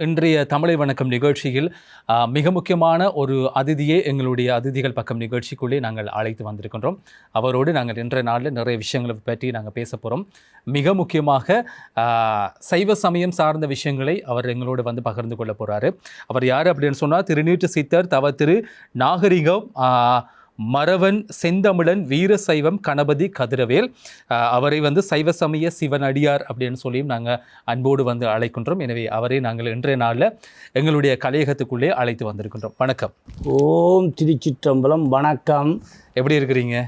இன்றைய தமிழை வணக்கம் நிகழ்ச்சியில் மிக முக்கியமான ஒரு அதிதியை எங்களுடைய அதிதிகள் பக்கம் நிகழ்ச்சிக்குள்ளே நாங்கள் அழைத்து வந்திருக்கின்றோம். அவரோடு நாங்கள் இன்றைய நாளில் நிறைய விஷயங்களை பற்றி நாங்கள் பேச போகிறோம் மிக முக்கியமாக சைவ சமயம் சார்ந்த விஷயங்களை அவர் எங்களோடு வந்து பகிர்ந்து கொள்ள போகிறாரு அவர் யார் அப்படின்னு சொன்னால் திருநீற்று சித்தர் தவ திரு நாகரிகம் மறவன் செந்தமிழன் வீரசைவம் கணபதி கதிரவேல். அவரை வந்து சைவ சமய சிவனடியார் அப்படின்னு சொல்லியும் நாங்கள் அன்போடு வந்து அழைக்கின்றோம். எனவே அவரை நாங்கள் இன்றைய நாளில் எங்களுடைய கலையகத்துக்குள்ளே அழைத்து வந்திருக்கின்றோம். வணக்கம். ஓம் திருச்சிற்றம்பலம் வணக்கம். எப்படி இருக்கிறீங்க?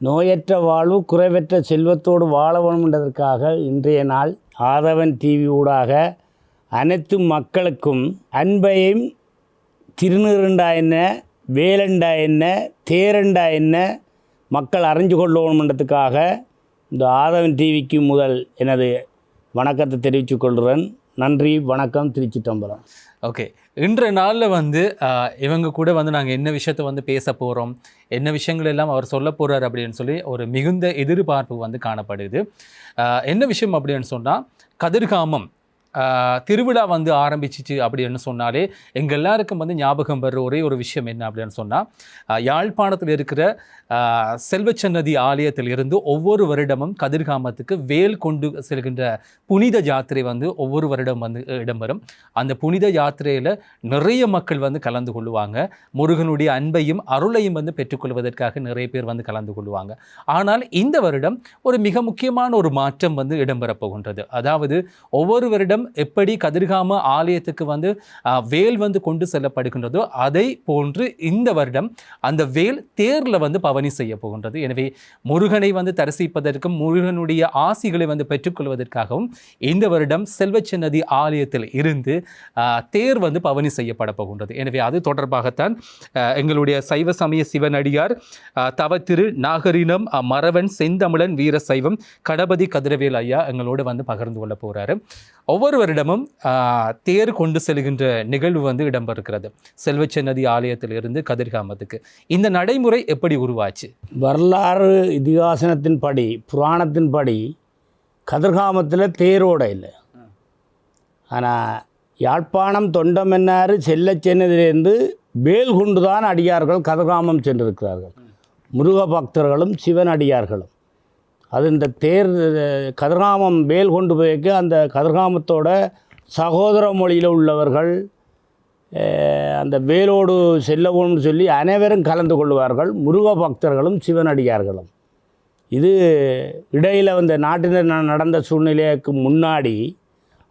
நோயற்ற வாழ்வு குறைவற்ற செல்வத்தோடு வாழ வேண்டும் என்பதற்காக இன்றைய நாள் ஆதவன் டிவி ஊடாக அனைத்து மக்களுக்கும் அன்பையும் திருநீருண்டா என்ன வேலண்டா என்ன தேரண்டா என்ன மக்கள் அறிஞ்சு கொள்ளணுன்றதுக்காக இந்த ஆதவன் டிவிக்கு முதல் எனது வணக்கத்தை தெரிவித்துக் கொள்கிறேன். நன்றி வணக்கம் திருச்சிற்றம்பலம் ஓகே. இன்றைய நாளில் வந்து இவங்க கூட வந்து நாங்கள் என்ன விஷயத்தை வந்து பேச போகிறோம் என்ன விஷயங்கள் எல்லாம் அவர் சொல்ல போகிறார் அப்படின்னு சொல்லி ஒரு மிகுந்த எதிர்பார்ப்பு வந்து காணப்படுது. என்ன விஷயம் அப்படின்னு சொன்னால் கதிர்காமம் திருவிழா வந்து ஆரம்பிச்சிச்சு அப்படின்னு சொன்னாலே எங்கள் எல்லாருக்கும் வந்து ஞாபகம் வர்ற ஒரே ஒரு விஷயம் என்ன அப்படின்னு சொன்னால் யாழ்ப்பாணத்தில் இருக்கிற செல்வச்சன்னதி ஆலயத்தில் இருந்து ஒவ்வொரு வருடமும் கதிர்காமத்துக்கு வேல் கொண்டு செல்கின்ற புனித யாத்திரை வந்து ஒவ்வொரு வருடம் வந்து இடம்பெறும். அந்த புனித யாத்திரையில் நிறைய மக்கள் வந்து கலந்து கொள்ளுவாங்க. முருகனுடைய அன்பையும் அருளையும் வந்து பெற்றுக்கொள்வதற்காக நிறைய பேர் வந்து கலந்து கொள்ளுவாங்க. ஆனால் இந்த வருடம் ஒரு மிக முக்கியமான ஒரு மாற்றம் வந்து இடம்பெறப் போகின்றது. அதாவது ஒவ்வொரு வருடம் எப்படி கதிர்காம ஆலயத்துக்கு வந்து வேல் வந்து கொண்டு செல்லப்படுகின்றதோ அதை போன்று இந்த வருடம் அந்த வேல் தேரில் வந்து பவனி செய்ய போகின்றது. எனவே முருகனை வந்து தரிசிப்பதற்கும் முருகனுடைய ஆசிகளை வந்து பெற்றுக்கொள்வதற்காகவும் இந்த வருடம் செல்வச்சன்னதி ஆலயத்தில் இருந்து தேர் வந்து பவனி செய்யப்பட போகின்றது. எனவே அது தொடர்பாகத்தான் எங்களுடைய சைவ சமய சிவனடியார் ஆஹ், தவ திரு நாகரினம் மறவன் செந்தமிழன் வீர சைவம் கடபதி கதிரவேல் ஐயா எங்களோடு வந்து பகிர்ந்து கொள்ள போகிறாரு ஒவ்வொரு வருடமும் தேர் கொண்டு செல்கின்ற நிகழ்வு வந்து இடம்பெறுகிறது. செல்வச்சன்னதி ஆலயத்திலிருந்து கதிர்காமத்துக்கு. இந்த நடைமுறை எப்படி உருவாச்சு? வரலாறு இதிகாசனத்தின் படி புராணத்தின்படி கதிர்காமத்தில் தேரோட இல்லை. ஆனால் யாழ்ப்பாணம் தொண்டமன்னாறு செல்லச்சென்னதிலிருந்து வேல் கொண்டு தான் அடியார்கள் கதிர்காமம் சென்றிருக்கிறார்கள். முருக பக்தர்களும் சிவன் அடியார்களும். அது இந்த தேர் கதிர்காமம் வேல் கொண்டு போய்க்கு அந்த கதிர்காமத்தோட சகோதர மொழியில் உள்ளவர்கள் அந்த வேலோடு செல்லவும்னு சொல்லி அனைவரும் கலந்து கொள்வார்கள். முருக பக்தர்களும் சிவனடியார்களும். இது இடையில் வந்த நாட்டினர் ந- நடந்த சூழ்நிலைக்கு முன்னாடி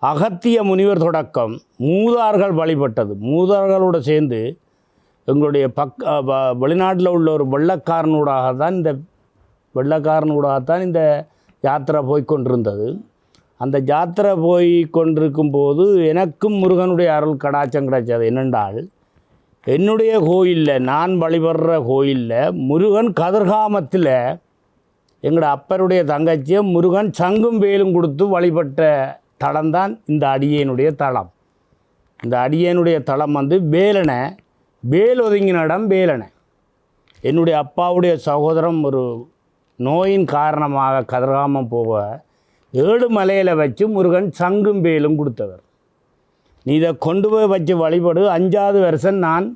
அகத்திய முனிவர் தொடக்கம் மூதார்கள் வழிபட்டது. மூதார்களோடு சேர்ந்து எங்களுடைய பக் வ- வெளிநாட்டில் உள்ள ஒரு வெள்ளக்காரனூடாக தான் இந்த வெள்ளக்காரனூடாகத்தான் இந்த யாத்திரை போய்க்கொண்டிருந்தது அந்த ஜாத்திரை போய் கொண்டிருக்கும் போது எனக்கும் முருகனுடைய அருள் கடாச்சம் கிடைச்சது. என்னென்றால் என்னுடைய கோயிலில் நான் வழிபடுற கோயிலில் முருகன் கதிர்காமத்தில் எங்களோட அப்பருடைய தங்கச்சியை முருகன் சங்கும் வேலும் கொடுத்து வழிபட்ட தலம்தான் இந்த அடியனுடைய தலம். இந்த அடியனுடைய தலம் வந்து வேலனை வேல் ஒதுங்கின இடம் வேலனை. என்னுடைய அப்பாவுடைய சகோதரம் ஒரு நோயின் காரணமாக கதிர்காமம் போக ஏழு மலையில் வச்சு முருகன் சங்கும் வேலும் கொடுத்தவர். நீ இதை கொண்டு போய் வச்சு வழிபடு அஞ்சாவது வருஷம் நான்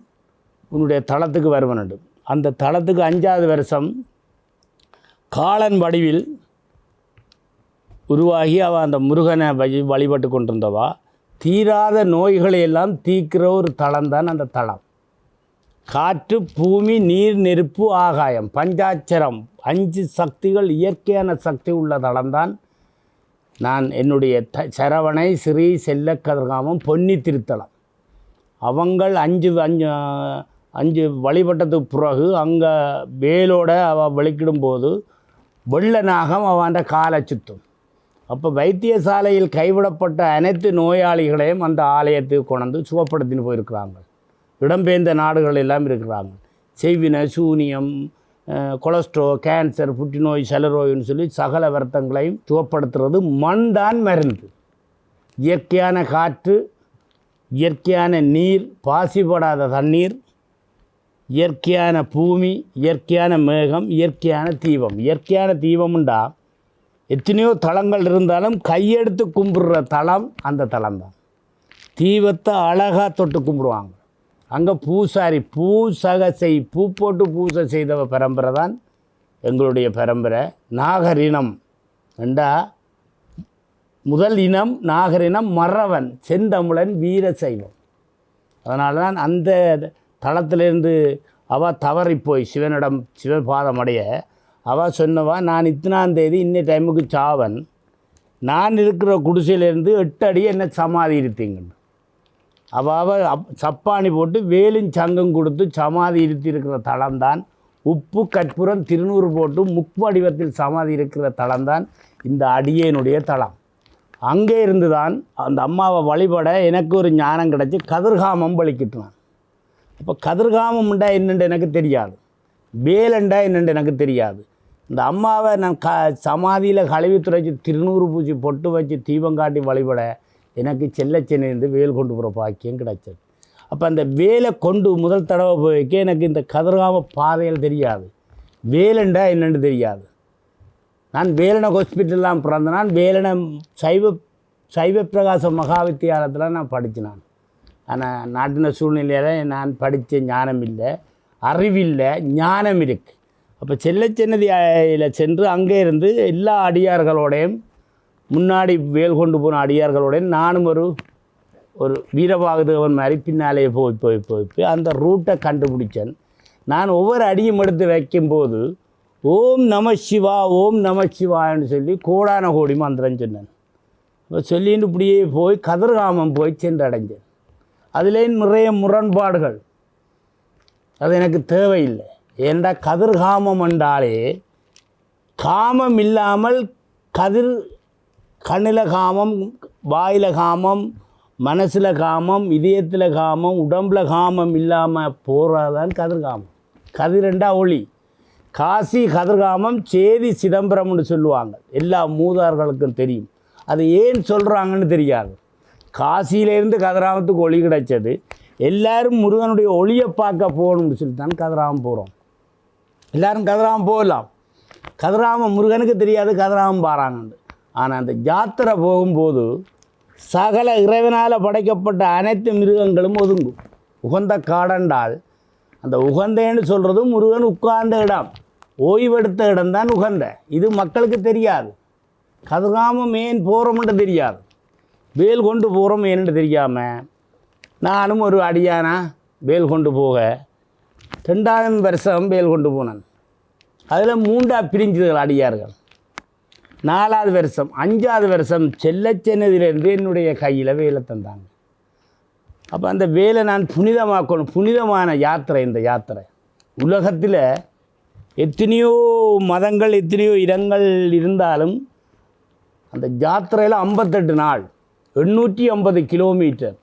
உன்னுடைய தளத்துக்கு வருவனடு அந்த தளத்துக்கு அஞ்சாவது வருஷம் காலன் வடிவில் உருவாகி அவள் அந்த முருகனை வழி வழிபட்டு கொண்டிருந்தவா. தீராத நோய்களை எல்லாம் தீர்க்கிற ஒரு தளம்தான் அந்த தளம். காற்று பூமி நீர் நெருப்பு ஆகாயம் பஞ்சாட்சரம் அஞ்சு சக்திகள் இயற்கையான சக்தி உள்ள தளம்தான் நான் என்னுடைய த சரவணை ஸ்ரீ செல்லக்கதிர்காமம் பொன்னி திருத்தலம். அவங்கள் அஞ்சு அஞ்சு அஞ்சு வழிபட்டதுக்கு பிறகு அங்கே வேலோட அவள் வெளிக்கிடும்போது வெள்ள நாகம் அவன் காலை சுத்தும். அப்போ வைத்தியசாலையில் கைவிடப்பட்ட அனைத்து நோயாளிகளையும் அந்த ஆலயத்துக்கு கொண்டு சுகப்படுத்தின்னு போயிருக்கிறாங்க. இடம்பெயர்ந்த நாடுகள் எல்லாம் இருக்கிறாங்க. செய்வின சூனியம் கொலஸ்ட்ரோ கேன்சர் புற்றுநோய் சலரோயின்னு சொல்லி சகல வருத்தங்களையும் சுகப்படுத்துறது மண் தான் மருந்து. இயற்கையான காற்று இயற்கையான நீர் பாசிப்படாத தண்ணீர் இயற்கையான பூமி இயற்கையான மேகம் இயற்கையான தீபம். இயற்கையான தீபம்ண்டா எத்தனையோ தளங்கள் இருந்தாலும் கையெடுத்து கும்பிடுற தளம் அந்த தலம் தான் தீபத்தை அழகாக தொட்டு கும்பிடுவாங்க. அங்கே பூசாரி பூசகசை பூ போட்டு பூசை செய்தவ பரம்பரை தான் எங்களுடைய பரம்பரை. நாகரினம். ரெண்டா? முதல் இனம் நாகரினம் மறவன் செந்தமிழன் வீரசைவம் அதனால தான் அந்த தளத்திலேருந்து அவ தவறி போய் சிவனிடம் சிவபாதம் அடைய அவ சொன்னவா நான் இத்தனாம் தேதி இன்ன டைமுக்கு சாவன். நான் இருக்கிற குடிசையிலேருந்து எட்டு அடி என்ன சமாதி இருத்தீங்கன்னு. அவாவ அப் சப்பாணி போட்டு வேலும் சங்கம் கொடுத்து சமாதி இருத்தி இருக்கிற தளம்தான். உப்பு கற்பூரம் திருநூறு போட்டு முக்வடிவத்தில் சமாதி இருக்கிற தளம்தான் இந்த அடியேனுடைய தளம். அங்கே இருந்து தான் அந்த அம்மாவை வழிபட எனக்கு ஒரு ஞானம் கிடச்சி கதிர்காமம் வலிக்கிட்டான் அப்போ கதிர்காமம்ண்டா என்னென்று எனக்கு தெரியாது. வேலண்டா என்னென்று எனக்கு தெரியாது. இந்த அம்மாவை நான் க சமாதியில் கழுவி துறைச்சி திருநூறு பூச்சி பொட்டு வச்சு தீபம் காட்டி வழிபட எனக்கு செல்லச்சென்னையிலேருந்து வேல் கொண்டு போகிற பாக்கியம் கிடைச்சது. அப்போ அந்த வேலை கொண்டு முதல் தடவை போய்க்க எனக்கு இந்த கதிர்காம பாதையில் தெரியாது. வேலண்டா என்னென்னு தெரியாது. நான் வேலன ஹாஸ்பிட்டல்லாம் பிறந்த நான் வேலன சைவ சைவ மகா வித்தியாலயத்தில் நான் படித்தேன் ஆனால் நாட்டின சூழ்நிலையில் நான் படித்த ஞானம் இல்லை அறிவில்லை ஞானம் இருக்குது அப்போ செல்ல சென்னதியில் சென்று அங்கே இருந்து எல்லா அடியார்களோடையும் முன்னாடி வேல் கொண்டு போன அடியார்களுடன் நானும் ஒரு ஒரு வீரபாகுதேவன் மாதிரி பின்னாலே போய் போய் போய் போய் அந்த ரூட்டை கண்டுபிடிச்சேன். நான் ஒவ்வொரு அடியும் எடுத்து வைக்கும்போது ஓம் நம சிவா ஓம் நம சிவான்னு சொல்லி கோடான கோடி மந்திரம் சொன்னேன். சொல்லின்னு இப்படியே போய் கதிர்காமம் போய் சென்றடைஞ்சேன். அதிலே நிறைய முரண்பாடுகள். அது எனக்கு தேவையில்லை. ஏண்டா கதிர்காமம் என்றாலே காமம் இல்லாமல் கதிர் கண்ணில் காமம் வாயில் காமம் மனசில் காமம் இதயத்தில் காமம் உடம்புல காமம் இல்லாமல் போகிறதான் கதிர்காமம். கதிரெண்டா ஒளி. காசி கதிர்காமம் சேதி சிதம்பரம்னு சொல்லுவாங்க. எல்லா மூதார்களுக்கும் தெரியும். அது ஏன் சொல்கிறாங்கன்னு தெரியாது. காசியிலேருந்து கதிராமத்துக்கு ஒளி கிடைச்சது. எல்லாரும் முருகனுடைய ஒளியை பார்க்க போகணும்னு சொல்லி தான் கதிராமம் போகிறோம் எல்லாரும் கதிராமம் போகலாம். கதிராமம் முருகனுக்கு தெரியாது கதிராமம் பாறாங்கன்னு ஆனால் அந்த ஜாத்திரை போகும்போது சகல இறைவனால் படைக்கப்பட்ட அனைத்து மிருகங்களும் ஒதுங்கும். உகந்த காடண்டால். அந்த உகந்தேன்னு சொல்கிறது முருகன் உட்கார்ந்த இடம். ஓய்வெடுத்த இடம்தான் உகந்த. இது மக்களுக்கு தெரியாது. கதுகாம ஏன் போகிறோம்ன்ட்டு தெரியாது. வேல் கொண்டு போகிறோம் ஏன்னு தெரியாமல் நானும் ஒரு அடியானா வேல் கொண்டு போக ரெண்டாயிரம் வருஷம் வேல் கொண்டு போனேன். அதில் மூண்டாக பிரிஞ்சுகள் அடியார்கள். நாலாவது வருஷம் அஞ்சாவது வருஷம் செல்லச்சென்னதிலிருந்து என்னுடைய கையில் வேலை தந்தாங்க. அப்போ அந்த வேலை நான் புனிதமாக்கணும் புனிதமான யாத்திரை இந்த யாத்திரை. உலகத்தில் எத்தனையோ மதங்கள் எத்தனையோ இடங்கள் இருந்தாலும் அந்த யாத்திரையில் ஐம்பத்தெட்டு நாள் எண்ணூற்றி ஐம்பது கிலோமீட்டர்.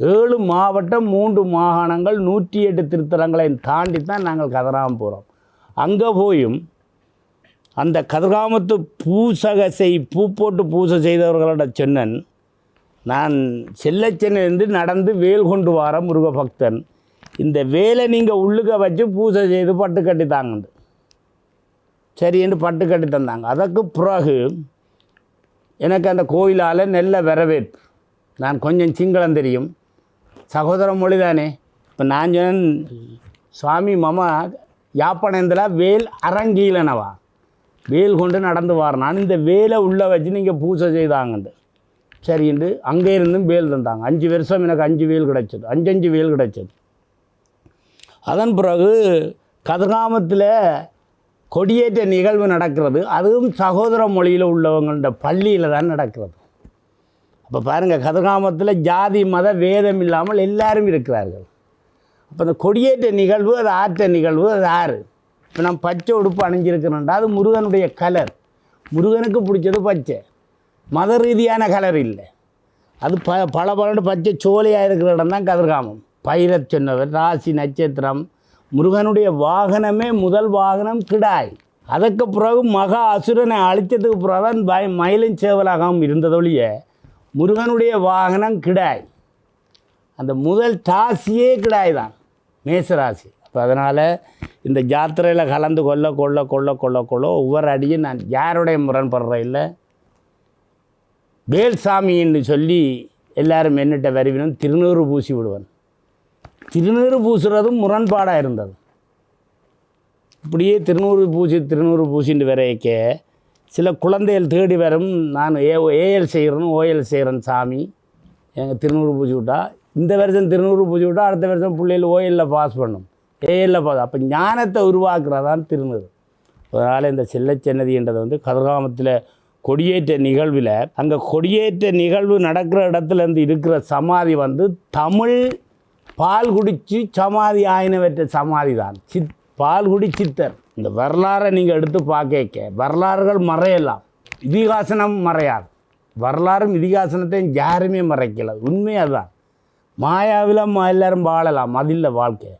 ஏழு மாவட்டம் மூன்று மாகாணங்கள் நூற்றி எட்டு திருத்தலங்களை தாண்டி தான் நாங்கள் கதராமல் போகிறோம் அங்கே போயும் அந்த கதிர்காமத்து பூசகசை பூ போட்டு பூசை செய்தவர்களோட சொன்னன் நான் செல்லச்சென்னிலிருந்து நடந்து வேல் கொண்டு வர முருக பக்தன் இந்த வேலை நீங்கள் உள்ளுக வச்சு பூசை செய்து பட்டு கட்டி தாங்கண்டு சரி என்று பட்டு கட்டி தந்தாங்க. அதற்கு பிறகு எனக்கு அந்த கோயிலால் நல்ல வரவேற்பு. நான் கொஞ்சம் சிங்களம் தெரியும். சகோதர மொழி தானே இப்போ நான் சொன்னேன் சுவாமி மம யாப்பனேந்தில் வேல் அரங்கீலனவா? வேல் கொண்டு நடந்து வரணும் இந்த வேலை உள்ளே வச்சு நீங்கள் பூஜை செய்தாங்கண்டு சரின்ட்டு அங்கே இருந்தும் வேல் தந்தாங்க. அஞ்சு வருஷம் எனக்கு அஞ்சு வேல் கிடச்சிது. அஞ்சு அஞ்சு வேல் கிடைச்சது. அதன் பிறகு கதிர்காமத்தில் கொடியேற்ற நிகழ்வு நடக்கிறது. அதுவும் சகோதர மொழியில் உள்ளவங்கள்ட பள்ளியில் தான் நடக்கிறது. அப்போ பாருங்கள் கதிர்காமத்தில் ஜாதி மத வேதம் இல்லாமல் எல்லாரும் இருக்கிறார்கள். அப்போ அந்த கொடியேற்ற நிகழ்வு அது ஆற்ற நிகழ்வு அது ஆறு? இப்போ நான் பச்சை உடுப்பு அணிஞ்சிருக்கிறேன்டா அது முருகனுடைய கலர் முருகனுக்கு பிடிச்சது பச்சை. மத ரீதியான கலர் இல்லை. அது ப பல பலண்டு பச்சை சோலையாக இருக்கிற இடம் தான் கதிர்காமம். பைரத் சொன்னவர் ராசி நட்சத்திரம். முருகனுடைய வாகனமே முதல் வாகனம் கிடாய். அதற்கு பிறகு மகா அசுரனை அழித்ததுக்கு பிறகு தான் பய மயிலும் சேவலாகவும் இருந்ததொழிய முருகனுடைய வாகனம் கிடாய். அந்த முதல் ராசியே கிடாய் தான் மேசராசி. அப்போ அதனால் இந்த ஜாத்திரையில் கலந்து கொள்ள கொள்ள கொள்ள கொள்ள கொள்ள ஒவ்வொரு அடியும் நான் யாருடைய முரண்படுற இல்லை? வேல்சாமின்னு சொல்லி எல்லாரும் என்னட்ட வருவினும் திருநூறு பூசி விடுவன். திருநூறு பூசுறதும் முரண்பாடாக இருந்தது. இப்படியே திருநூறு பூசி திருநூறு பூசின்னு வரைக்க சில குழந்தைகள் தேடி வரும். நான் ஏ ஏஎல் செய்கிறேன் ஓஎல் செய்கிறேன் சாமி. எங்கள் திருநூறு பூசி விட்டா இந்த வருஷம் திருநூறு பூசி விட்டா அடுத்த வருஷம் பிள்ளைகள் ஓஎல்லில் பாஸ் பண்ணும். ஏஎல்ல பாஸ் அப்போ ஞானத்தை உருவாக்குறதான் திருநூறு அதனால் இந்த செல்லச்சன்னதின்றது வந்து கதிர்காமத்தில் கொடியேற்ற நிகழ்வில் அங்கே கொடியேற்ற நிகழ்வு நடக்கிற இடத்துல இருந்து இருக்கிற சமாதி வந்து தமிழ் பால் குடித்து சமாதி ஆயினவற்ற சமாதி தான் சித் பால் குடி சித்தர். இந்த வரலாறை நீங்கள் எடுத்து பார்க்க வரலாறுகள் மறையலாம். இதிகாசனம் மறையாது. வரலாறும் இதிகாசனத்தையும் யாருமே மறைக்கல. உண்மையாக தான் மாயாவில் எல்லாரும் வாழலாம். அதில்ல வாழ்க்கை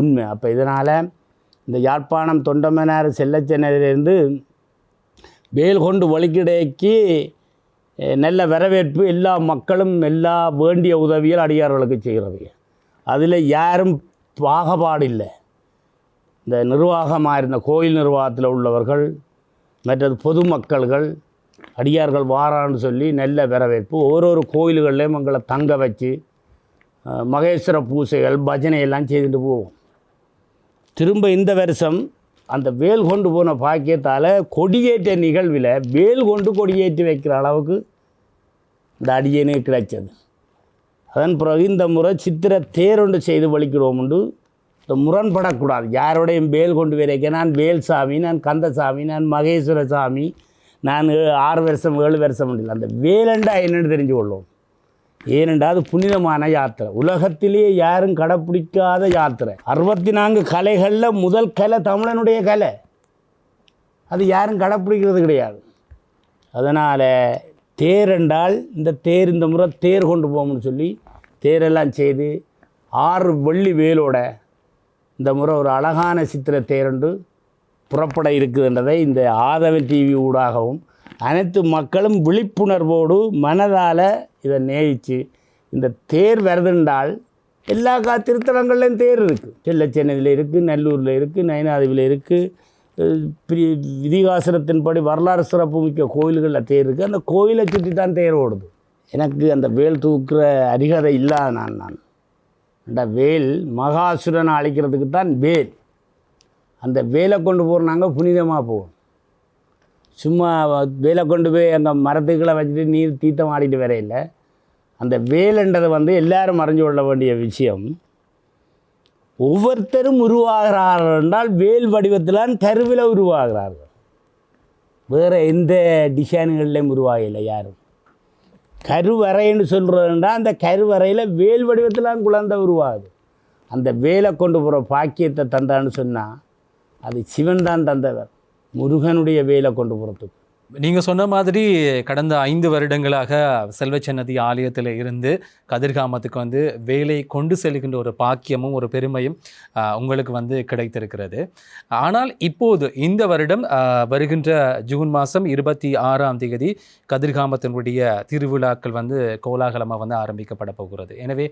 உண்மை. அப்போ இதனால் இந்த யாழ்ப்பாணம் தொண்டமனார் செல்லச்சென்னையிலேருந்து வேல் கொண்டு ஒழுக்கிடைக்கு நல்ல வரவேற்பு எல்லா மக்களும் எல்லா வேண்டிய உதவிகள் அடியார்களுக்கு செய்கிறது அதில் யாரும் பாகபாடில்லை. இந்த நிர்வாகமாக இருந்த கோயில் நிர்வாகத்தில் உள்ளவர்கள் மற்றது பொதுமக்கள்கள் அடியார்கள் வாரான்னு சொல்லி நல்ல வரவேற்பு. ஒரு ஒரு கோயில்கள்லேயும் எங்களை தங்க வச்சு மகேஸ்வர பூசைகள் பஜனை எல்லாம் செய்துட்டு போவோம். திரும்ப இந்த வருஷம் அந்த வேல் கொண்டு போன பாக்கியத்தால் கொடியேற்ற நிகழ்வில் வேல் கொண்டு கொடியேற்றி வைக்கிற அளவுக்கு இந்த அடியனே கிடைச்சது. அதன் பிறகு இந்த முறை சித்திர தேரொண்டு செய்து வலிக்கிறோம்ண்டு இந்த முரண்படக்கூடாது. யாரோடையும் வேல் கொண்டு வரைக்க நான் வேல் சாமி நான் கந்தசாமி நான் மகேஸ்வர சாமி நான் ஆறு வருஷம் ஏழு வருஷம் முடியல அந்த வேலண்டா என்னென்னு தெரிஞ்சு கொள்ளும் ஏனென்றால் புனிதமான யாத்திரை. உலகத்திலேயே யாரும் கடைப்பிடிக்காத யாத்திரை. அறுபத்தி நான்கு கலைகளில் முதல் கலை தமிழனுடைய கலை. அது யாரும் கடைப்பிடிக்கிறது கிடையாது. அதனால் தேர் என்றால் இந்த தேர் இந்த முறை தேர் கொண்டு போகணும்னு சொல்லி தேரெல்லாம் செய்து ஆறு வெள்ளி வேலோட இந்த முறை ஒரு அழகான சித்திர தேரண்டு புறப்பட இருக்குதுன்றதை இந்த ஆதவன் டிவி ஊடாகவும் அனைத்து மக்களும் விழிப்புணர்வோடு மனதால் இதை நேயிச்சு. இந்த தேர் வருதுன்றால் எல்லா கா திருத்தலங்கள்லையும் தேர் இருக்குது செல்லச்சென்னையில் இருக்குது நல்லூரில் இருக்குது நயனாதவியில் இருக்குது பிரி விதிகாசனத்தின்படி வரலாறு சிறப்பு மிக்க கோயில்களில் தேர் இருக்குது அந்த கோயிலை சுற்றி தான் தேர் ஓடுது. எனக்கு அந்த வேல் தூக்குற அரிகதை இல்லாத நான். நான் அந்த வேல் மகாசுரனை அழைக்கிறதுக்கு தான் வேல். அந்த வேலை கொண்டு போகிறாங்க புனிதமாக போகும் சும்மா வேலை கொண்டு போய் அந்த மரத்துக்களை வச்சுட்டு நீர் தீர்த்தம் ஆடிட்டு வரையில அந்த வேலைன்றது வந்து எல்லாரும் மறைஞ்சு கொள்ள வேண்டிய விஷயம். ஒவ்வொருத்தரும் உருவாகிறார்கள் என்றால் வேல் வடிவத்திலான் கருவில் உருவாகிறார்கள். வேறு எந்த டிசைன்கள்லையும் உருவாகலை யாரும். கருவறைன்னு சொல்கிறதுன்றா அந்த கருவறையில் வேல் வடிவத்திலாம் குழந்தை உருவாகுது. அந்த வேலை கொண்டு போகிற பாக்கியத்தை தந்தான்னு சொன்னால் அது சிவன் தான் தந்தவர். முருகனுடைய வேலை கொண்டு போகிறதுக்கு நீங்கள் சொன்ன மாதிரி கடந்த ஐந்து வருடங்களாக செல்வச்சன்னதி ஆலயத்தில் இருந்து கதிர்காமத்துக்கு வந்து வேலை கொண்டு செல்கின்ற ஒரு பாக்கியமும் ஒரு பெருமையும் உங்களுக்கு வந்து கிடைத்திருக்கிறது. ஆனால் இப்போது இந்த வருடம் வருகின்ற ஜூன் மாதம் இருபத்தி ஆறாம் தேதி கதிர்காமத்தினுடைய திருவிழாக்கள் வந்து கோலாகலமாக வந்து ஆரம்பிக்கப்பட போகிறது. எனவே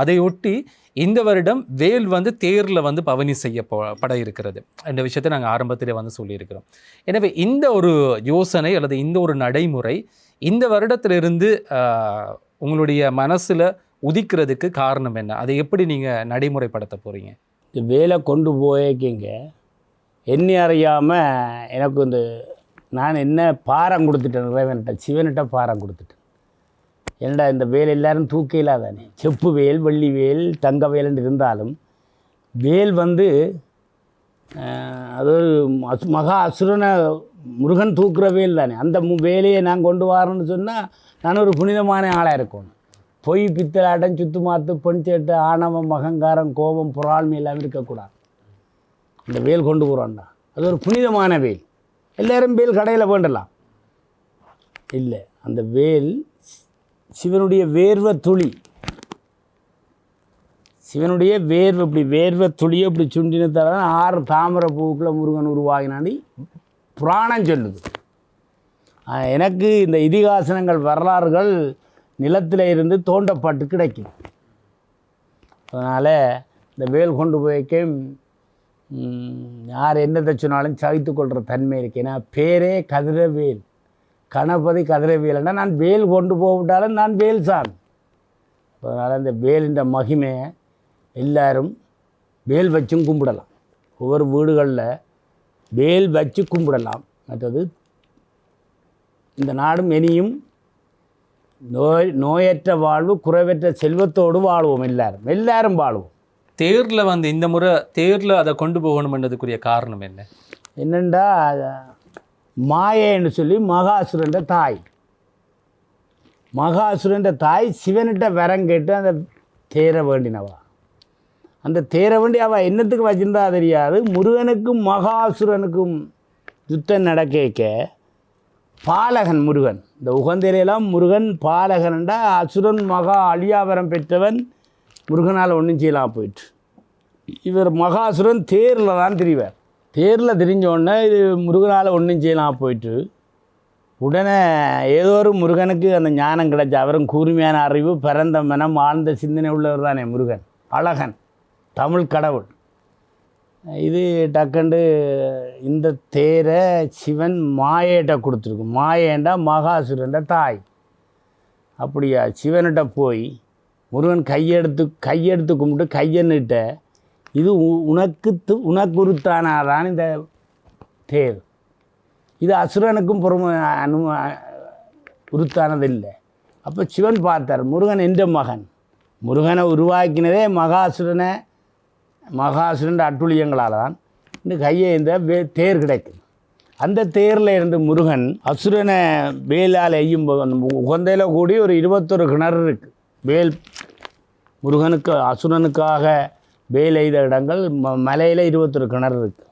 அதையொட்டி இந்த வருடம் வேல் வந்து தேரில் வந்து பவனி செய்ய பட இருக்கிறது. இந்த விஷயத்தை நாங்கள் ஆரம்பத்திலே வந்து சொல்லியிருக்கிறோம். எனவே இந்த ஒரு யோசனை அல்லது இந்த ஒரு நடைமுறை இந்த வருடத்திலிருந்து உங்களுடைய மனசில் உதிக்கிறதுக்கு காரணம் என்ன? அதை எப்படி நீங்கள் நடைமுறைப்படுத்த போகிறீங்க இந்த வேலை கொண்டு போயக்கிங்க. எண்ணி அறியாமல் எனக்கு இந்த நான் என்ன பாரம் கொடுத்துட்டேன் இறைவன்கிட்ட சிவன்கிட்ட பாரம் கொடுத்துட்டேன். என்னடா இந்த வேல் எல்லாரும் தூக்க இல்லாதானே? செப்பு வேல் வெள்ளி வேல் தங்க வேல்னு இருந்தாலும் வேல் வந்து அது ஒரு அசு மகா அசுரனை முருகன் தூக்குற வேல் தானே. அந்த வேலையை நான் கொண்டு வரேன்னு சொன்னால் நான் ஒரு புனிதமான ஆளாக இருக்கணும். பொய் பித்தலாட்டம் சுத்து மாற்று பெண் சேட்டு ஆணவம் அகங்காரம் கோபம் புறாழ்மை எல்லாம் இருக்கக்கூடாது. அந்த வேல் கொண்டு போகிறோம்டா அது ஒரு புனிதமான வேல். எல்லோரும் வேல் கடையில் வேண்டலாம். இல்லை அந்த வேல் சிவனுடைய வேர்வை துளி. சிவனுடைய வேர்வை இப்படி வேர்வை துளியை இப்படி சுண்டினத்தால தான் ஆறு தாமரை பூக்களை முருகன் உருவாகினான்னு புராணம் சொல்லுது. எனக்கு இந்த இதிகாசனங்கள் வரலாறுகள் நிலத்தில் இருந்து தோண்டப்பட்டு கிடைக்கும் அதனால் இந்த வேல் கொண்டு போய்க்க யார் என்னத்தை சொன்னாலும் சகித்து கொள்கிற தன்மை இருக்கு. ஏன்னா பேரே கதிரவேல். கணபதி கதிரவேல்னா நான் வேல் கொண்டு போவிட்டாலும் நான் வேல் சாமி. அதனால் இந்த வேலின்ற மகிமையை எல்லாரும் வேல் வச்சும் கும்பிடலாம். ஒவ்வொரு வீடுகளில் வேல் வச்சு கும்பிடலாம். மற்றது இந்த நாடும் இனியும் நோய் நோயற்ற வாழ்வு குறைவற்ற செல்வத்தோடு வாழ்வோம் எல்லாரும். எல்லாரும் வாழ்வோம். தேர்ல வந்து இந்த முறை தேர்ல அதை கொண்டு போகணும்ன்றதுக்குரிய காரணம் என்ன? என்னண்டா மாயேன்னு சொல்லி மகாசுரன்ற தாய். மகாசுரன்ற தாய் சிவன்கிட்ட வரம் கேட்டு அந்த தேர வேண்டினவா. அந்த தேர வேண்டி அவள் என்னத்துக்கு வச்சிருந்தா தெரியாது. முருகனுக்கும் மகாசுரனுக்கும் யுத்தம் நடக்க பாலகன் முருகன். இந்த உகந்திரையெல்லாம் முருகன் பாலகன்டா அசுரன் மகா அழியாவரம் பெற்றவன் முருகனால் ஒன்றும் செய்யலாம் போயிட்டு இவர் மகாசுரன் தேரில் தான் தெரிவார். தேரில் தெரிஞ்சோடனே இது முருகனால் ஒன்றும் செய்யலாம் போயிட்டு. உடனே ஏதோ ஒரு முருகனுக்கு அந்த ஞானம் கிடைச்ச. அவரும் கூர்மையான அறிவு பிறந்த மனம் ஆழ்ந்த சிந்தனை உள்ளவர் தானே முருகன். அழகன் தமிழ் கடவுள். இது டக்குண்டு இந்த தேரை சிவன் மாயேட்ட கொடுத்துருக்கு. மாயேண்டா மகாசுரண்ட தாய். அப்படியா? சிவன்கிட்ட போய் முருகன் கையெடுத்து கையெடுத்து கும்பிட்டு கையன்னிட்ட இது உ- உனக்கு உனக்குருத்தானாதான் உனக்கு இந்த தேர். இது அசுரனுக்கும் பொறுமை அனு உருத்தானதில்லை அப்போ சிவன் பார்த்தார் முருகன் என்ற மகன்? முருகனை உருவாக்கினதே மகாசுரனை மகாசுரன் அட்டுழியங்களால் தான் இந்த கையை இந்த வே- தேர் கிடைக்குது. அந்த தேரில் இருந்து முருகன் அசுரனை வேலால் எய்யும் போது அந்த உகந்தையில் கூடி ஒரு இருபத்தொரு கிணறு இருக்குது வேல் முருகனுக்கு அசுரனுக்காக வெயில் எய்த இடங்கள் ம மலையில் இருபத்தொரு கிணறு இருக்குது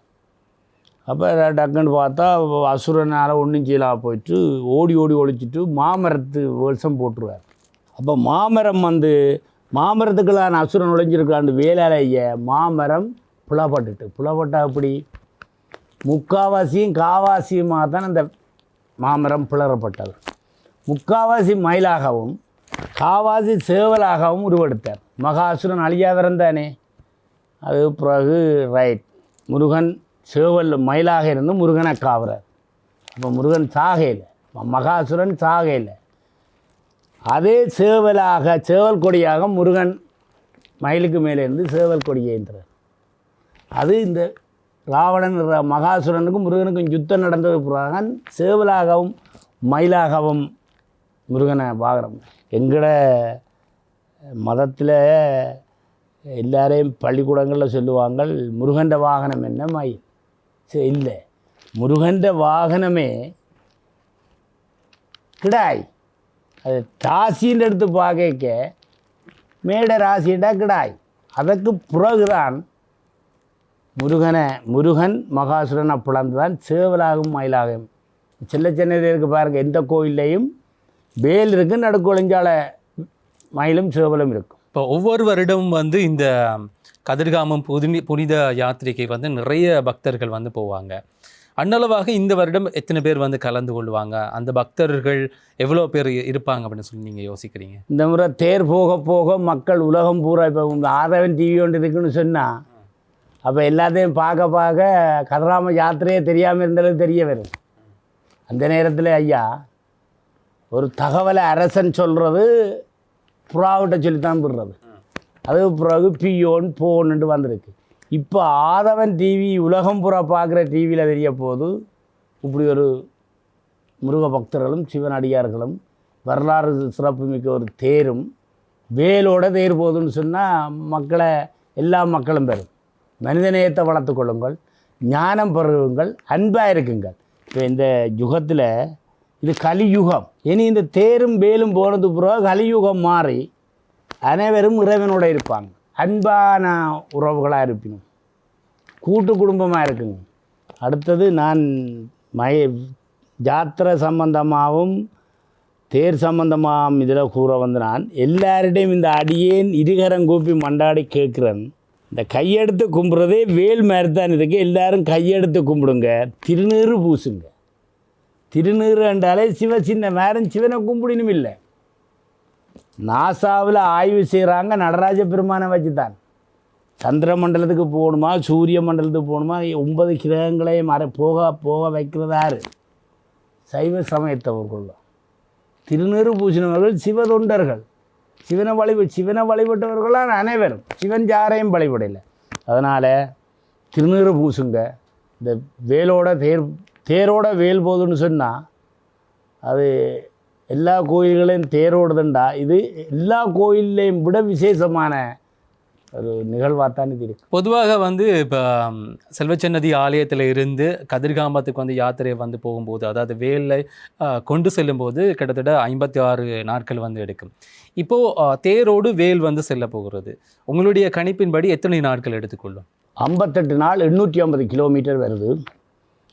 அப்போ டக்குன்னு பார்த்தா அசுரனால் ஒன்றும் செய்யலாம் போயிட்டு ஓடி ஓடி ஒழிச்சிட்டு மாமரத்து வருஷம் போட்டுருவார். அப்போ மாமரம் வந்து மாமரத்துக்குள்ளான அசுரன் நுழைஞ்சிருக்காண்டு வேலைய மாமரம் புலப்பட்டுட்டு. புலப்பட்டா அப்படி முக்காவாசியும் காவாசியுமாக தான் அந்த மாமரம் புலரப்பட்டது முக்காவாசி மயிலாகவும் காவாசி சேவலாகவும் உருவெடுத்தார். மகாசுரன் அழியாவிறந்தானே? அது பிறகு ரைட் முருகன் சேவல் மயிலாக இருந்து முருகனை காவுறார். அப்போ முருகன் சாகையில் மகாசுரன் சாகையில். அதே சேவலாக சேவல் கொடியாக முருகன் மயிலுக்கு மேலே இருந்து சேவல் கொடியேன்றார் அது இந்த ராவணன் மகாசுரனுக்கும் முருகனுக்கும் யுத்தம் நடந்தது புறாகன் சேவலாகவும் மயிலாகவும் முருகனை பார்க்குறோம் எங்கட மதத்தில் எல்லாரையும் பள்ளிக்கூடங்களில் சொல்லுவாங்க முருகண்ட வாகனம் என்ன மயில் இல்லை. முருகண்ட வாகனமே கிடாய். அது ராசின்னு எடுத்து பார்க்க மேட ராசிண்டா கிடாய். அதற்கு பிறகுதான் முருகனை முருகன் மகாசுரனை பிளந்துதான் சேவலாகும் மயிலாகும் சின்ன சென்னையில் இருக்கு பாருங்கள் எந்த கோயில்லையும் வேல் இருக்குது நடுக்கொழிஞ்சால மயிலும் சேவலும் இருக்கும். இப்போ ஒவ்வொரு வருடமும் வந்து இந்த கதிர்காமம் புதுமி புனித யாத்திரைக்கு வந்து நிறைய பக்தர்கள் வந்து போவாங்க. அன்னளவாக இந்த வருடம் எத்தனை பேர் வந்து கலந்து கொள்வாங்க? அந்த பக்தர்கள் எவ்வளோ பேர் இருப்பாங்க அப்படின்னு சொல்லி நீங்கள் யோசிக்கிறீங்க? இந்த முறை தேர் போக போக மக்கள் உலகம் பூரா இப்போ ஆதவன் டிவி ஒன்று இருக்குன்னு சொன்னால் அப்போ எல்லாத்தையும் பார்க்க பார்க்க கதிராம யாத்திரையே தெரியாமல் இருந்தாலும் தெரிய வரும் அந்த நேரத்தில் ஐயா ஒரு தகவலை அரசன் சொல்கிறது புறாவிட்ட சொல்லித்தான் விடுறது. அது பிறகு பியோன் போன்னு வந்திருக்கு. இப்போ ஆதவன் டிவி உலகம் புறா பார்க்குற டிவியில் தெரிய போது இப்படி ஒரு முருக பக்தர்களும் சிவன் அடியார்களும் வரலாறு சிறப்புமிக்க ஒரு தேரும் வேலோட தேர் போகுதுன்னு சொன்னால் மக்களை எல்லா மக்களும் பெறும். மனிதநேயத்தை வளர்த்து கொள்ளுங்கள் ஞானம் பெறுங்கள் அன்பாக இருக்குங்கள் இப்போ இந்த யுகத்தில் இது கலியுகம். இனி இந்த தேரும் வேலும் போனது பிறகு கலியுகம் மாறி அனைவரும் இறைவனோட இருப்பாங்க. அன்பான உறவுகளாக இருப்பினும். கூட்டு குடும்பமாக இருக்குங்க. அடுத்தது நான் மய ஜாத்திரை சம்பந்தமாகவும் தேர் சம்பந்தமாகவும் இதில் கூற வந்து நான் எல்லாரிடையும் இந்த அடியேன் இருகரம் கூப்பி மண்டாடி கேட்குறேன். இந்த கையெடுத்து கும்பிட்றதே வேல் மாதிரி தான் இருக்குது எல்லோரும் கையெடுத்து கும்பிடுங்க. திருநீறு பூசுங்க. திருநீறு என்றாலே சிவ சின்ன வேறும் சிவனை கும்பிடினும் இல்லை. நாசாவில் ஆய்வு செய்கிறாங்க நடராஜ பெருமானை வச்சு தான் சந்திர மண்டலத்துக்கு போகணுமா சூரிய மண்டலத்துக்கு போகணுமா ஒன்பது கிரகங்களையும் மற போக போக வைக்கிறது சைவ சமயத்தவர்கள் திருநீறு பூசினவர்கள் சிவ தொண்டர்கள். சிவனை வழிப சிவனை வழிபட்டவர்களான அனைவரும். சிவன் யாரையும் வழிபடலை. அதனால் திருநீறு பூசுங்க. இந்த வேலோட தேர் தேரோட வேல் போகுதுன்னு சொன்னால் அது எல்லா கோயில்களையும் தேரோடுதுண்டா. இது எல்லா கோயில்லையும் விட விசேஷமான ஒரு நிகழ்வாக தான் இது பொதுவாக வந்து இப்போ செல்வச்சன்னதி ஆலயத்தில் இருந்து கதிர்காமத்துக்கு வந்து யாத்திரை வந்து போகும்போது அதாவது வேலை கொண்டு செல்லும்போது கிட்டத்தட்ட ஐம்பத்தி ஆறு நாட்கள் வந்து எடுக்கும். இப்போது தேரோடு வேல் வந்து செல்ல போகிறது. உங்களுடைய கணிப்பின்படி எத்தனை நாட்கள் எடுத்துக்கொள்ளும்? ஐம்பத்தெட்டு நாள் எண்ணூற்றி ஐம்பது கிலோமீட்டர் வருது.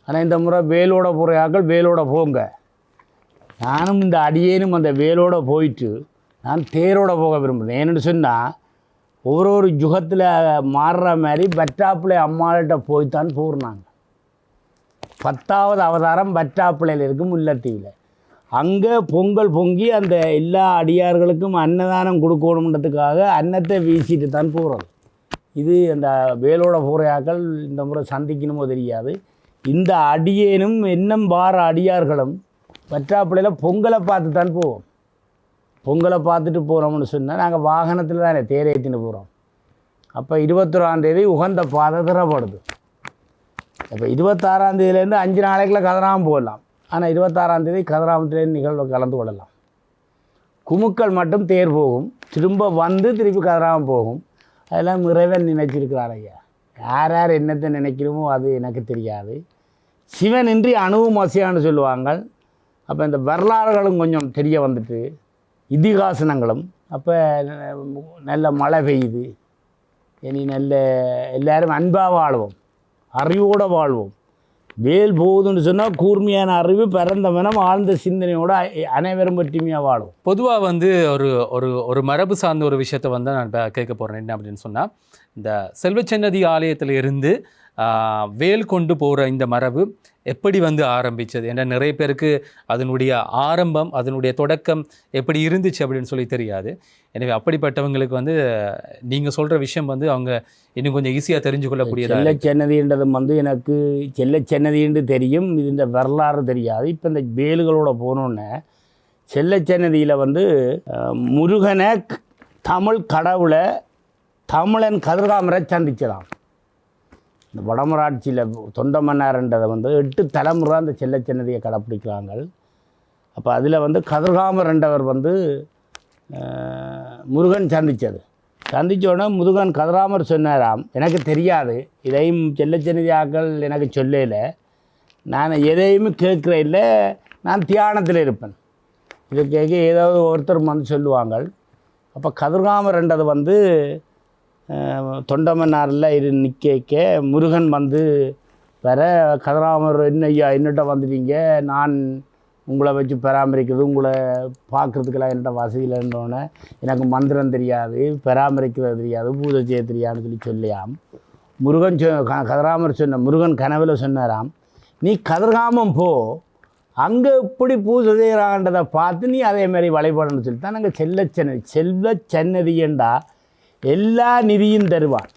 ஆனால் இந்த முறை வேலோட போகிறார்கள் வேலோட போங்க. நானும் இந்த அடியேனும் அந்த வேலோட போயிட்டு நான் தேரோட போக விரும்புகிறேன் ஏன்னு சொன்னால் ஒரு ஒரு யுகத்தில் மாறுற மாதிரி பற்றாப்பிள்ளை அம்மாள்கிட்ட போய்த்தான் போடுறாங்க பத்தாவது அவதாரம் பற்றாப்பிள்ளையில் இருக்கும் முல்லத்தீவில் அங்கே பொங்கல் பொங்கி அந்த எல்லா அடியார்களுக்கும் அன்னதானம் கொடுக்கணுன்றதுக்காக அன்னத்தை வீசிட்டு தான் போகிறது இது அந்த வேலோட பூரையாக்கள் இந்த முறை சந்திக்கணுமோ தெரியாது. இந்த அடியேனும் இன்னும் வார அடியார்களும் பற்றாப்பிள்ளையில் பொங்கலை பார்த்து தான் போவோம். பொங்கலை பார்த்துட்டு போகிறோம்னு சொன்னால் நாங்கள் வாகனத்தில் தானே தேர் ஏற்றின்னு போகிறோம் அப்போ இருபத்தொராம் தேதி உகந்த பாதை திறப்படுது. இப்போ இருபத்தாறாம் தேதியிலேருந்து அஞ்சு நாளைக்குள்ள கதிராமம் போடலாம். ஆனால் இருபத்தாறாம் தேதி கதிராமத்துலேருந்து நிகழ்வு கலந்து கொள்ளலாம். குமுக்கள் மட்டும் தேர் போகும். திரும்ப வந்து திருப்பி கதிராமம் போகும். அதெல்லாம் இறைவன் நினைச்சிருக்கிறார் ஐயா. யார் யார் என்னத்தை நினைக்கிறோமோ அது எனக்கு தெரியாது. சிவனின்றி அணுவும் அசையான்னு சொல்லுவாங்க. அப்போ இந்த வரலாறுகளும் கொஞ்சம் தெரிய வந்துட்டு இதிகாசனங்களும் அப்போ நல்ல மழை பெய்யுது. இனி நல்ல எல்லாரும் அன்பாக வாழ்வோம். அறிவோடு வாழ்வோம். வேல் போகுதுன்னு சொன்னால் கூர்மையான அறிவு பிறந்த மனம் ஆழ்ந்த சிந்தனையோட அனைவரும் ஒற்றுமையாக வாழ்வோம். பொதுவாக வந்து ஒரு ஒரு ஒரு மரபு சார்ந்த ஒரு விஷயத்தை வந்து நான் கேட்க போகிறேன் என்ன அப்படின்னு சொன்னால் இந்த செல்வச்சன்னதி ஆலயத்தில் இருந்து வேல் கொண்டு போகிற இந்த மரபு எப்படி வந்து ஆரம்பிச்சது? ஏன்னா நிறைய பேருக்கு அதனுடைய ஆரம்பம் அதனுடைய தொடக்கம் எப்படி இருந்துச்சு அப்படின்னு சொல்லி தெரியாது. எனவே அப்படிப்பட்டவங்களுக்கு வந்து நீங்கள் சொல்கிற விஷயம் வந்து அவங்க இன்னும் கொஞ்சம் ஈஸியாக தெரிஞ்சு கொள்ளக்கூடியதாக செல்ல சென்னதின்றதும் வந்து எனக்கு செல்ல சென்னதின்னு தெரியும் இது இந்த வரலாறு தெரியாது. இப்போ இந்த வேலுகளோட போனோன்னே செல்ல சென்னதியில் வந்து முருகனை தமிழ் கடவுளை தமிழன் கதிர்காமரை சந்திச்சதாம். இந்த வடமராட்சியில் தொண்டமன்னார்ன்றதை வந்து எட்டு தலைமுறை அந்த செல்ல சின்னதியை கடைப்பிடிக்கிறாங்க அப்போ அதில் வந்து கதிர்காமர் என்றவர் வந்து முருகன் சந்தித்தது சந்தித்தோடனே முருகன் கதிராமர் சொன்னாராம் எனக்கு தெரியாது இதையும் செல்ல சின்னதியாக்கள் எனக்கு சொல்லல. நான் எதையும் கேட்குற இல்லை நான் தியானத்தில் இருப்பேன். இது கேட்க ஏதாவது ஒருத்தர் வந்து சொல்லுவாங்க அப்போ கதிர்காமர்ன்றது வந்து தொண்டமனாரில் தொண்டமன்னாரில் இரு நிற்க முருகன் வந்து வர கதிராமர் என்ன ஐயா என்னட்ட வந்துட்டீங்க. நான் உங்களை வச்சு பராமரிக்கிறது உங்களை பார்க்குறதுக்கெல்லாம் என்னட்ட வசதி இல்லைன்னொன்னே எனக்கு மந்திரம் தெரியாது பராமரிக்கிறது தெரியாது பூஜை செய்ய தெரியாதுன்னு சொல்லி சொல்லியாம். முருகன் சொ க- கதிராமர் சொன்ன முருகன் கனவில் சொன்னாராம் நீ கதிர்காமம் போ. அங்கே எப்படி பூஜை செய்கிறான்றதை பார்த்து நீ அதே மாதிரி வழிபடணும்னு சொல்லி தான் நாங்கள் செல்ல சன்னதி செல்வ சன்னதியண்டா. எல்லா நிதியும் தருவான்.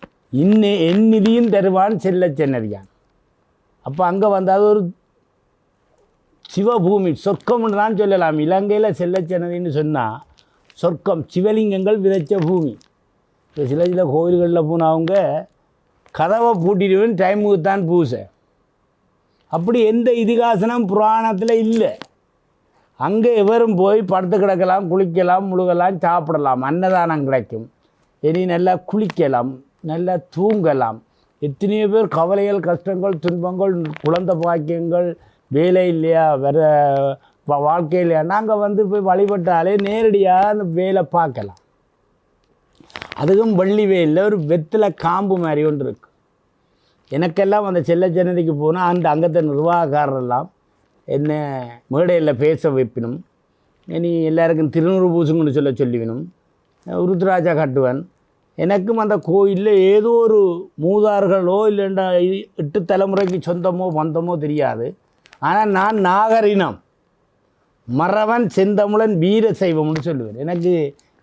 இன்னே என் நிதியும் தருவான் செல்ல சென்னறியான். அப்போ அங்கே வந்தால் ஒரு சிவபூமி சொர்க்கம்னு தான் சொல்லலாம். இலங்கையில் செல்லச்சன்னதின்னு சொன்னால் சொர்க்கம் சிவலிங்கங்கள் விதைச்ச பூமி. இப்போ சில சில கோயில்களில் போனவங்க கதவை பூட்டிடுவேன் டைமுக்கு தான் பூசை. அப்படி எந்த இதிகாசனம் புராணத்தில் இல்லை. அங்கே எவரும் போய் படுத்து கிடக்கலாம் குளிக்கலாம் முழுகலாம் சாப்பிடலாம். அன்னதானம் கிடைக்கும். இனி நல்லா குளிக்கலாம் நல்லா தூங்கலாம். எத்தனையோ பேர் கவலைகள் கஷ்டங்கள் துன்பங்கள் குழந்தை பாக்கியங்கள் வேலை இல்லையா வேற வாழ்க்கை இல்லையா நாங்கள் வந்து போய் வழிபட்டாலே நேரடியாக அந்த வேலை பார்க்கலாம். அதுக்கும் வள்ளி வேலில் ஒரு வெத்தில் காம்பு மாதிரி ஒன்று இருக்கு. எனக்கெல்லாம் அந்த செல்ல ஜனதிக்கு போனால் அந்த அங்கத்தை நிர்வாகக்காரர் எல்லாம் என்ன மேடையில் பேச வைப்பினும் இனி எல்லாருக்கும் திருநூறு பூசுங்கன்னு சொல்ல சொல்லிவினும் ருத்ராஜா கட்டுவன். எனக்கும் அந்த கோயிலில் ஏதோ ஒரு மூதார்களோ இல்லைண்டா எட்டு தலைமுறைக்கு சொந்தமோ பந்தமோ தெரியாது. ஆனால் நான் நாகரினம். மறவன் செந்தமுழன் வீர சைவம்னு சொல்லுவேன். எனக்கு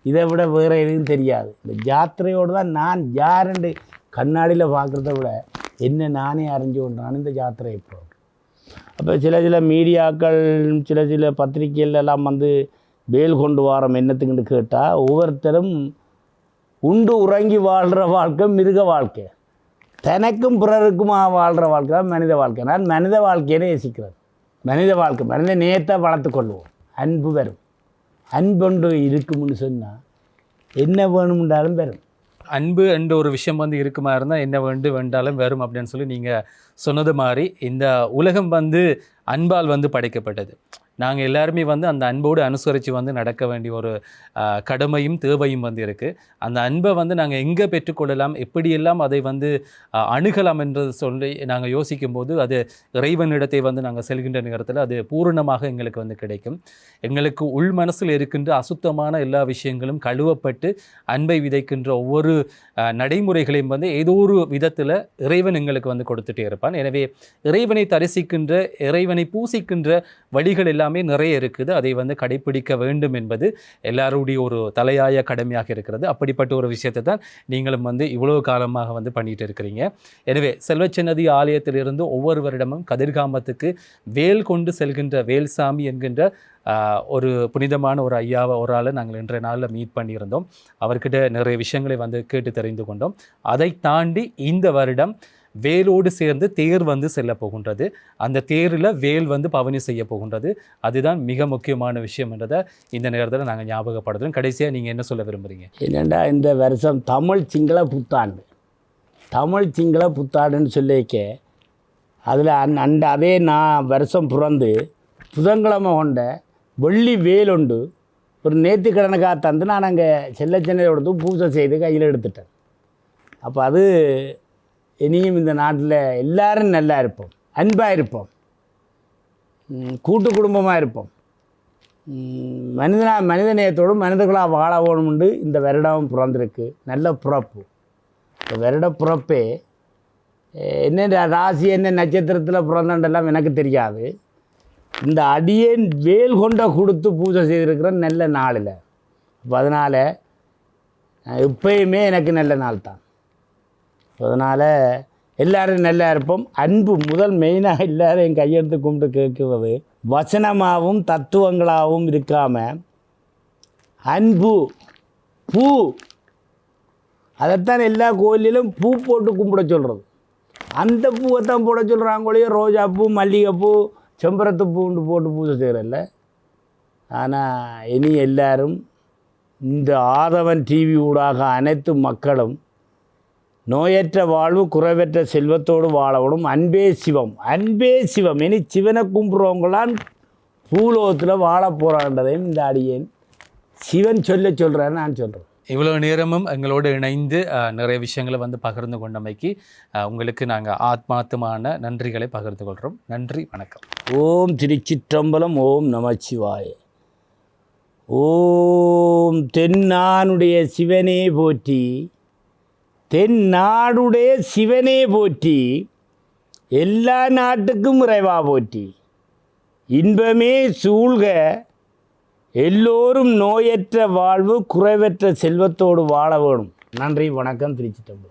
இதை விட வேறு எதுவும் தெரியாது. இந்த ஜாத்திரையோடு தான் நான் யாருண்டு கண்ணாடியில் பார்க்குறத விட என்ன நானே அறிஞ்சு கொண்டான் இந்த ஜாத்திரையை இப்போ. அப்போ சில சில மீடியாக்கள் சில சில பத்திரிகைகள் எல்லாம் வந்து வேல் கொண்டு வாரம் என்னத்துக்குன்னு கேட்டால் ஒவ்வொருத்தரும் உண்டு உறங்கி வாழ்கிற வாழ்க்கை மிருக வாழ்க்கை. தனக்கும் பிறருக்குமா வாழ்கிற வாழ்க்கை தான் மனித வாழ்க்கை. நான் மனித வாழ்க்கையை நேசிக்கிறேன். மனித வாழ்க்கை மனித நேயத்தை வளர்த்து கொள்வோம். அன்பு வரும். அன்பொன்று இருக்கும்னு சொன்னால் என்ன வேணும்ன்றாலும் வரும். அன்பு என்ற ஒரு விஷயம் வந்து இருக்குமா இருந்தால் என்ன வேண்டு வேண்டாலும் வரும் அப்படின்னு சொல்லி நீங்கள் சொன்னது மாதிரி இந்த உலகம் வந்து அன்பால் வந்து படைக்கப்பட்டது. நாங்கள் எல்லாருமே வந்து அந்த அன்போடு அனுசரித்து வந்து நடக்க வேண்டிய ஒரு கடமையும் தேவையும் வந்து இருக்குது அந்த அன்பை வந்து நாங்கள் எங்கே பெற்றுக்கொள்ளலாம் எப்படியெல்லாம் அதை வந்து அணுகலாம் என்று சொல்லி நாங்கள் யோசிக்கும் போது அது இறைவனிடத்தை வந்து நாங்கள் செல்கின்ற நேரத்தில் அது பூரணமாக எங்களுக்கு வந்து கிடைக்கும். எங்களுக்கு உள் மனசில் இருக்கின்ற அசுத்தமான எல்லா விஷயங்களும் கழுவப்பட்டு அன்பை விதைக்கின்ற ஒவ்வொரு நடைமுறைகளையும் வந்து ஏதோ ஒரு விதத்தில் இறைவன் எங்களுக்கு வந்து கொடுத்துட்டே இருப்பான். எனவே இறைவனை தரிசிக்கின்ற இறைவனை பூசிக்கின்ற வழிகள் எல்லாம் எல்லாமே நிறைய இருக்குது. அதை வந்து கடைப்பிடிக்க வேண்டும் என்பது எல்லாருடைய ஒரு தலையாய கடமையாக இருக்கிறது. அப்படிப்பட்ட ஒரு விஷயத்தை தான் நீங்களும் வந்து இவ்வளவு காலமாக வந்து பண்ணிட்டு இருக்கிறீங்க. எனவே செல்வச்சன்னதி ஆலயத்திலிருந்து ஒவ்வொரு வருடமும் கதிர்காமத்துக்கு வேல் கொண்டு செல்கின்ற வேல்சாமி என்கின்ற ஒரு புனிதமான ஒரு ஐயாவை ஒரு ஆளை நாங்கள் இன்றைய நாளில் மீட் பண்ணியிருந்தோம். அவர்கிட்ட நிறைய விஷயங்களை வந்து கேட்டு தெரிந்து கொண்டோம். அதை தாண்டி இந்த வருடம் வேலோடு சேர்ந்து தேர் வந்து செல்ல போகின்றது. அந்த தேரில் வேல் வந்து பவனி செய்ய போகின்றது. அதுதான் மிக முக்கியமான விஷயம் என்றதை இந்த நேரத்தில் நாங்கள் ஞாபகப்படுத்துகிறோம் கடைசியாக நீங்கள் என்ன சொல்ல விரும்புகிறீங்க என்னென்னா இந்த வருஷம் தமிழ் சிங்கள புத்தாண்டு. தமிழ் சிங்கள புத்தாண்டுன்னு சொல்லிக்க அதில் அந் அந்த அதே நான் வருஷம் பிறந்து புதன்கிழமை கொண்ட வெள்ளி வேலுண்டு ஒரு நேற்று கடனுக்காக தந்து நான் அங்கே செல்ல சென்னையோட பூஜை செய்து கையில் எடுத்துட்டேன். அப்போ அது இனியும் இந்த நாட்டில் எல்லாரும் நல்லா இருப்போம். அன்பாக இருப்போம். கூட்டு குடும்பமாக இருப்போம். மனிதனாக மனிதனா மனித நேயத்தோடும் மனிதர்களாக வாழ வேணும்ண்டு இந்த வருடம் பிறந்திருக்கு. நல்ல பிறப்பு. இந்த வருட பிறப்பே என்ன ராசி என்ன நட்சத்திரத்தில் பிறந்தண்டெல்லாம் எனக்கு தெரியாது. இந்த அடியேன் வேல் கொண்ட கொடுத்து பூஜை செய்திருக்கிறேன் நல்ல நாளில். அப்போ அதனால் எப்பயுமே எனக்கு நல்ல நாள் தான் அதனால் எல்லாரும் நல்லா இருப்போம். அன்பு முதல் மெயினாக எல்லாரையும் கையெடுத்து கும்பிட்டு கேட்குறது. வசனமாகவும் தத்துவங்களாகவும் இருக்காமல் அன்பு பூ அதைத்தான் எல்லா கோயிலிலும் பூ போட்டு கும்பிட சொல்கிறது அந்த பூவை தான் போட சொல்கிறாங்களே ரோஜா ரோஜாப்பூ மல்லிகைப்பூ செம்பரத்து பூண்டு போட்டு பூஜை செய்கிறல்ல ஆனால் இனி எல்லாரும் இந்த ஆதவன் டிவி ஊடாக அனைத்து மக்களும் நோயற்ற வாழ்வு குறைவற்ற செல்வத்தோடு வாழவும் அன்பே சிவம். அன்பே சிவம். இனி சிவனை கும்பிட்றவங்களாம் பூலோகத்தில் வாழ போகிறான்றதையும் இந்த அடியேன் சிவன் சொல்ல சொல்கிறான்னு நான் சொல்கிறேன் இவ்வளோ நேரமும் எங்களோடு இணைந்து நிறைய விஷயங்களை வந்து பகிர்ந்து கொண்டமைக்கு உங்களுக்கு நாங்கள் ஆத்மார்த்தமான நன்றிகளை பகிர்ந்து கொள்கிறோம் நன்றி வணக்கம். ஓம் திருச்சிற்றம்பலம் ஓம் நமச்சிவாய. ஓம் தென்னானுடைய சிவனே போற்றி. தென்னாடுடைய சிவனே போற்றி. எல்லா நாட்டுக்கும் இறைவா போற்றி. இன்பமே சூழ்க. எல்லோரும் நோயற்ற வாழ்வு குறைவற்ற செல்வத்தோடு வாழ வேணும். நன்றி வணக்கம் திருச்சி தம்பு